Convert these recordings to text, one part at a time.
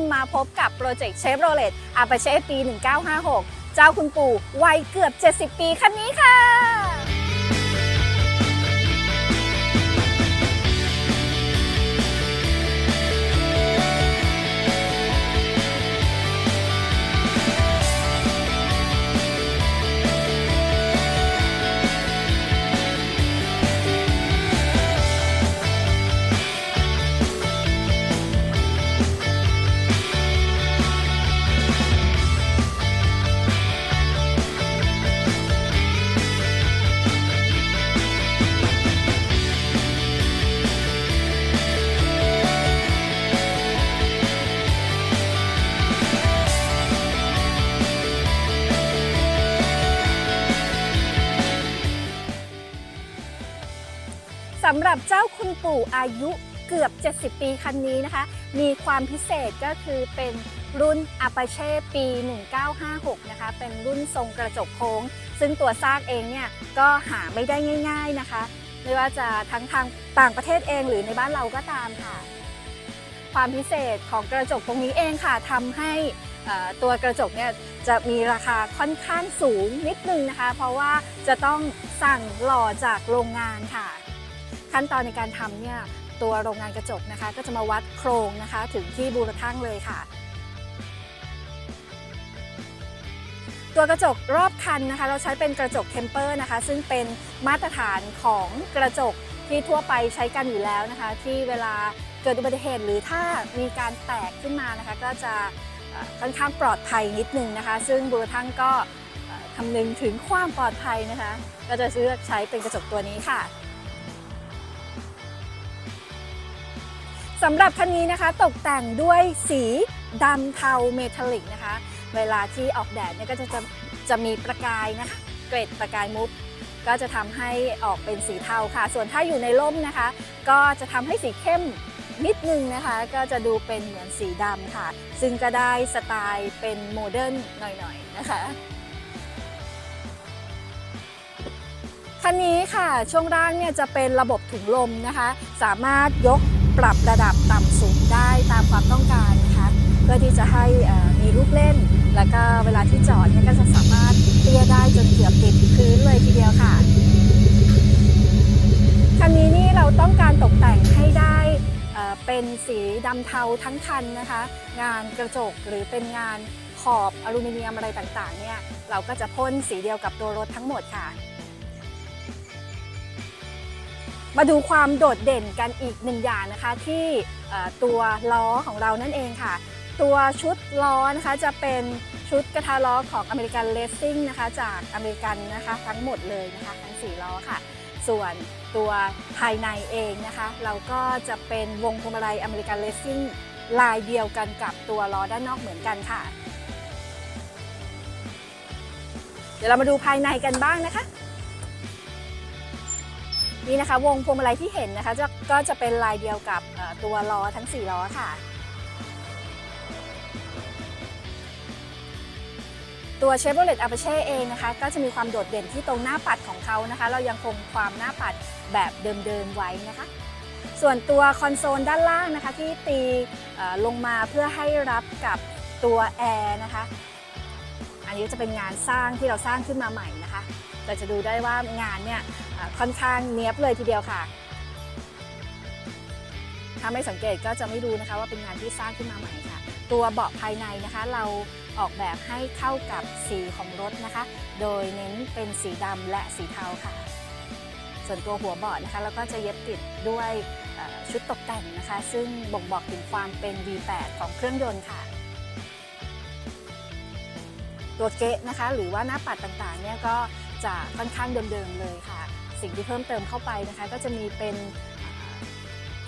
มทุกคนมาพบกับโปรเจกต์เชฟโรเลตอาปาเช่ปี 1956 เจ้าคุณปู่วัยเกือบ 70 ปีคันนี้ค่ะ สำหรับเจ้าคุณปู่อายุเกือบ 70 ปีคันนี้นะคะ มีความพิเศษก็คือเป็นรุ่น Apache ปี 1956 นะคะ เป็นรุ่นทรงกระจกโค้ง ซึ่งตัวซากเองเนี่ยก็หาไม่ได้ง่าย ๆนะคะ ไม่ว่าจะทั้งทางต่างประเทศเองหรือในบ้านเราก็ตามค่ะ ความพิเศษของกระจกตรงนี้เองค่ะทำให้ตัวกระจกเนี่ยจะมีราคาค่อนข้างสูงนิดนึงนะคะ เพราะว่าจะต้องสั่งหล่อจากโรงงานค่ะ ขั้นตอนในการทำเนี่ยตัวโรงงานกระจกนะคะ ก็จะมาวัดโครงนะคะ ถึงที่บูรทั่งเลยค่ะ ตัวกระจกรอบคันนะคะ เราใช้เป็นกระจกเทมเปอร์นะคะ ซึ่งเป็นมาตรฐานของกระจกที่ทั่วไปใช้กันอยู่แล้วนะคะ ที่เวลาเกิดอุบัติเหตุหรือถ้ามีการแตกขึ้นมานะคะ ก็จะค่อนข้างปลอดภัยนิดนึงนะคะ ซึ่งบูรทั่งก็คำนึงถึงความปลอดภัยนะคะ ก็จะเลือกใช้เป็นกระจกตัวนี้ค่ะ สำหรับคันนี้นะคะตกแต่งด้วยสีดำเทาเมทัลลิกนะคะ เวลาที่ออกแดดเนี่ยก็จะจะจะมีประกายนะคะ เกรดประกายมุกก็จะทำให้ออกเป็นสีเทาค่ะ ส่วนถ้าอยู่ในร่มนะคะ ก็จะทำให้สีเข้มนิดนึงนะคะ ก็จะดูเป็นเหมือนสีดำค่ะ ซึ่งก็ได้สไตล์เป็นโมเดิร์นหน่อยๆนะคะคันนี้ค่ะช่วงล่างเนี่ยจะเป็นระบบถุงลมนะคะ สามารถยก ปรับระดับต่ำสูงได้ตามความต้องการนะคะเพื่อที่จะให้มีลูกเล่น แล้วก็เวลาที่จอดเนี่ยก็จะสามารถเตี้ยได้จนเกือบติดพื้นเลยทีเดียวค่ะคันนี้นี่เราต้องการตกแต่งให้ได้เอ่อเป็นสีดำเทาทั้งคันนะคะ งานกระจกหรือเป็นงานขอบอลูมิเนียมอะไรต่างๆเนี่ยเราก็จะพ่นสีเดียวกับตัวรถทั้งหมดค่ะ มาดูความโดดเด่นกันอีกหนึ่งอย่างนะคะ ที่ตัวล้อของเรานั่นเองค่ะ ตัวชุดล้อนะคะจะเป็นชุดกระทะล้อของอเมริกันเลสซิ่งนะคะ จากอเมริกันนะคะ ทั้งหมดเลยนะคะ ทั้ง4ล้อค่ะ ส่วนตัวภายในเองนะคะ เราก็จะเป็นวงพวงมาลัยอเมริกันเลสซิ่งลายเดียวกันกับตัวล้อด้านนอกเหมือนกันค่ะ เดี๋ยวเรามาดูภายในกันบ้างนะคะ นี่นะคะ วงพวงมาลัยที่เห็นนะคะจะก็จะเป็นลายเดียวกับตัวล้อทั้ง 4 ล้อค่ะ ตัว Chevrolet Apache เองนะคะ ก็จะมีความโดดเด่นที่ตรงหน้าปัดของเขานะคะ เรายังคงความหน้าปัดแบบเดิมๆไว้นะคะ ส่วนตัวคอนโซลด้านล่างนะคะที่ตีลงมาเพื่อให้รับกับตัวแอร์นะคะ อันนี้จะเป็นงานสร้างที่เราสร้างขึ้นมาใหม่นะคะ เราจะดูได้ว่างานเนี่ยค่อนข้างเนี้ยบเลยทีเดียวค่ะ ถ้าไม่สังเกตก็จะไม่รู้นะคะว่าเป็นงานที่สร้างขึ้นมาใหม่ค่ะ ตัวเบาะภายในนะคะ เราออกแบบให้เข้ากับสีของรถนะคะ โดยเน้นเป็นสีดำและสีเทาค่ะ ส่วนตัวหัวเบาะนะคะเราก็จะเย็บติดด้วยชุดตกแต่งนะคะ ซึ่งบ่งบอกถึงความเป็น V8 ของเครื่องยนต์ค่ะ ตัวเกะนะคะ หรือว่าหน้าปัดต่างๆเนี่ยก็จะค่อนข้างเดิมๆเลยค่ะ สิ่งที่เพิ่มเติมเข้าไปนะคะ ก็จะมีเป็น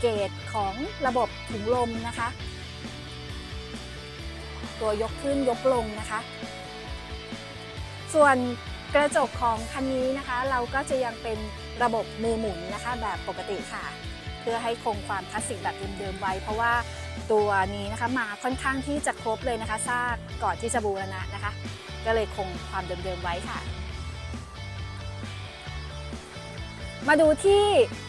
เกจของระบบถุงลมนะคะ ตัวยกขึ้นยกลงนะคะ ส่วนกระจกของคันนี้นะคะ เราก็จะยังเป็นระบบมือหมุนนะคะแบบปกติค่ะ เพื่อให้คงความคลาสสิกแบบเดิมๆไว้ เพราะว่าตัวนี้นะคะมาค่อนข้างที่จะครบเลยนะคะซากก่อนที่จะบูรณะนะคะ ก็เลยคงความเดิมๆไว้ค่ะ มาดูที่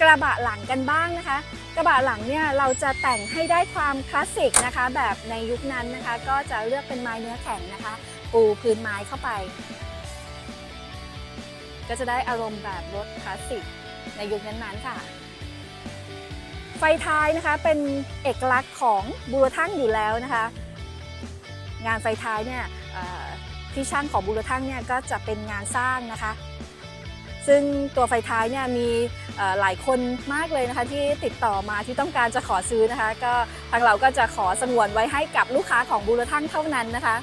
กระบะหลังกันบ้างนะคะ กระบะหลังเนี่ยเราจะแต่งให้ได้ความคลาสสิกนะคะ แบบในยุคนั้นนะคะ ก็จะเลือกเป็นไม้เนื้อแข็งนะคะ ปูพื้นไม้เข้าไป ก็จะได้อารมณ์แบบรถคลาสสิกในยุคนั้นๆค่ะไฟท้ายนะคะเป็นเอกลักษณ์ของบูรทั่งอยู่แล้วนะคะ งานไฟท้ายเนี่ย เอ่อที่ช่างของบูรทั่งเนี่ยก็จะเป็นงานสร้างนะคะ ซึ่งตัวไฟท้ายเนี่ยมีหลายคนมากเลยนะคะที่ติดต่อมาที่ต้องการจะขอซื้อนะคะ ก็ทางเราก็จะขอสงวนไว้ให้กับลูกค้าของบูรทั่งเท่านั้นนะคะ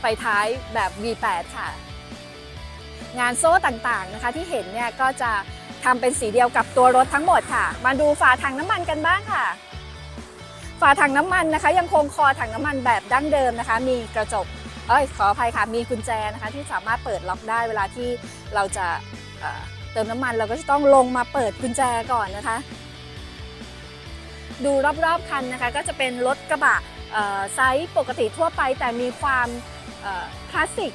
ไฟท้ายแบบ V8 ค่ะ งานโซ่ต่างๆนะคะที่เห็นเนี่ยก็จะทำเป็นสีเดียวกับตัวรถทั้งหมดค่ะ มาดูฝาถังน้ำมันกันบ้างค่ะฝาถังน้ำมันนะคะ ยังคงคอถังน้ำมันแบบดั้งเดิมนะคะ มีกระจก เอ้ยขออภัยค่ะมีกุญแจนะคะที่สามารถเปิดล็อกได้เวลาที่เราจะเเติมน้ำมันเราก็จะต้องลงมาเปิดกุญแจก่อนนะคะ ดูรอบๆคันนะคะก็จะเป็นรถกระบะไซส์ปกติทั่วไป แต่มีความคลาสสิก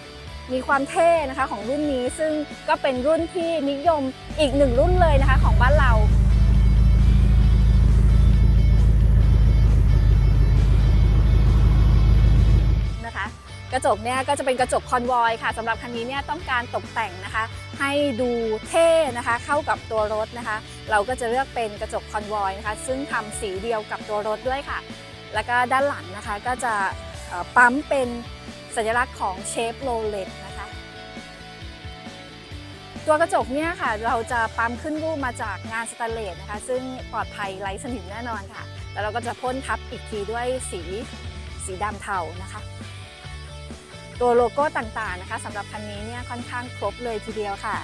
มีความเท่นะคะของรุ่นนี้ซึ่งก็เป็นรุ่นที่นิยมอีกหนึ่งรุ่นเลยนะคะของบ้านเรา ระจกเนี่ยก็จะเป็นกระจกคอนวอยค่ะสำหรับคันนี้เนี่ยต้องการตกแต่งนะคะ ให้ดูเท่นะคะเข้ากับตัวรถนะคะ เราก็จะเลือกเป็นกระจกคอนวอยนะคะ ซึ่งทำสีเดียวกับตัวรถด้วยค่ะ แล้วก็ด้านหลังนะคะก็จะปั๊มเป็นสัญลักษณ์ของเชฟโรเลตนะคะ ตัวกระจกเนี่ยค่ะเราจะปั๊มขึ้นรูปมาจากงานสแตนเลสนะคะ ซึ่งปลอดภัยไร้สนิมแน่นอนค่ะ แล้วเราก็จะพ่นทับอีกทีด้วยสีสีดำเทานะคะ ตัวโลโก้ต่างๆนะคะสำหรับคันนี้เนี่ยค่อนข้างครบเลยทีเดียวค่ะ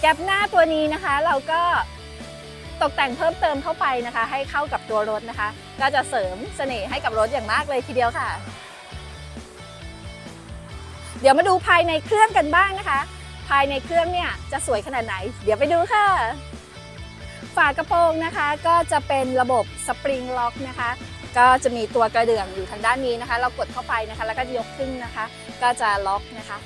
แก๊ปหน้าตัวนี้นะคะเราก็ตกแต่งเพิ่มเติมเข้าไปนะคะ ให้เข้ากับตัวรถนะคะ ก็จะเสริมเสน่ห์ให้กับรถอย่างมากเลยทีเดียวค่ะ เดี๋ยวมาดูภายในเครื่องกันบ้างนะคะ ภายในเครื่องเนี่ยจะสวยขนาดไหน เดี๋ยวไปดูค่ะ ฝากระโปรงนะคะก็จะเป็นระบบสปริงล็อกนะคะ ก็จะมีตัวกระเดื่องอยู่ทางด้านนี้นะคะ เรากดเข้าไปนะคะ แล้วก็ยกขึ้นนะคะ ก็จะล็อกนะคะ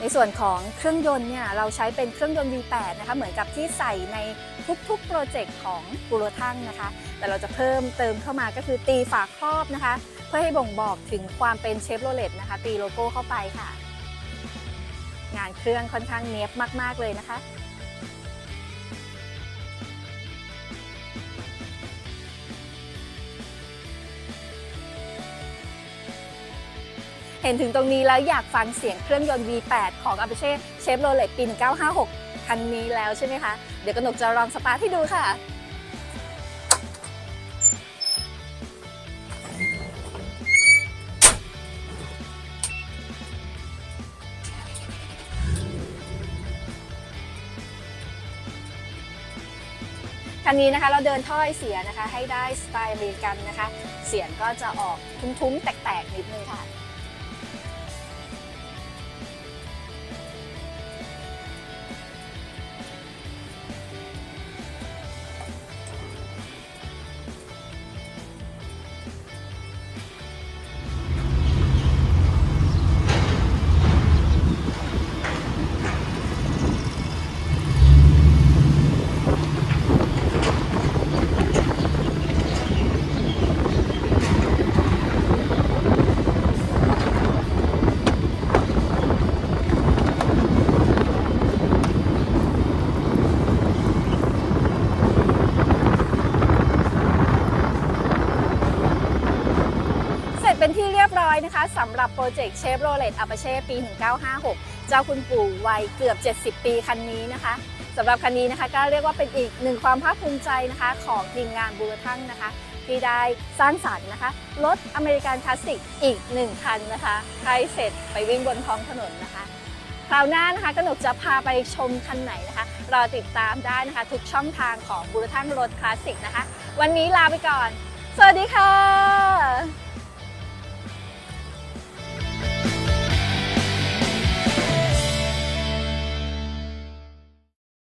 ในส่วนของเครื่องยนต์เนี่ยเราใช้เป็นเครื่องยนต์ V8 นะคะ เหมือนกับที่ใส่ในทุกๆโปรเจกต์ของกูโรทั่งนะคะ แต่เราจะเพิ่มเติมเข้ามาก็คือตีฝาครอบนะคะ เพื่อให้บ่งบอกถึงความเป็นเชฟโรเลตนะคะ ตีโลโก้เข้าไปค่ะ งานเครื่องค่อนข้างเนียบมากๆเลยนะคะ ห็นถึงตรงนี้แล้วอยากฟังเสียงเครื่องยนต์ V8 ของ a p a c h e Chevrolet ปี 1956 คันนี้แล้วใช่ไหมคะ เดี๋ยวกนกจะลองสตาร์ทให้ดูค่ะคันนี้นะคะเราเดินถ้อยเสียนะคะให้ได้สไตล์อเมริกันนะคะ เสียงก็จะออกทุ้มๆ แตกๆ นิดนึงค่ะ ร้อยนะคะสำหรับโปรเจกต์เชฟโรเลตอาปเช่ปี 1956 เจ้าคุณปู่วัยเกือบ 70 ปีคันนี้นะคะสำหรับคันนี้นะคะก็เรียกว่าเป็นอีกหนึ่งความภาคภูมิใจนะคะของทีมงานบูรทั่งนะคะที่ได้สร้างสรรค์นะคะรถอเมริกันคลาสสิกอีกหนึ่งคันนะคะให้เสร็จไปวิ่งบนท้องถนนนะคะ คราวหน้านะคะกนกจะพาไปชมคันไหนนะคะ รอติดตามได้นะคะ ทุกช่องทางของบูรทั่งรถคลาสสิกนะคะ วันนี้ลาไปก่อน สวัสดีค่ะ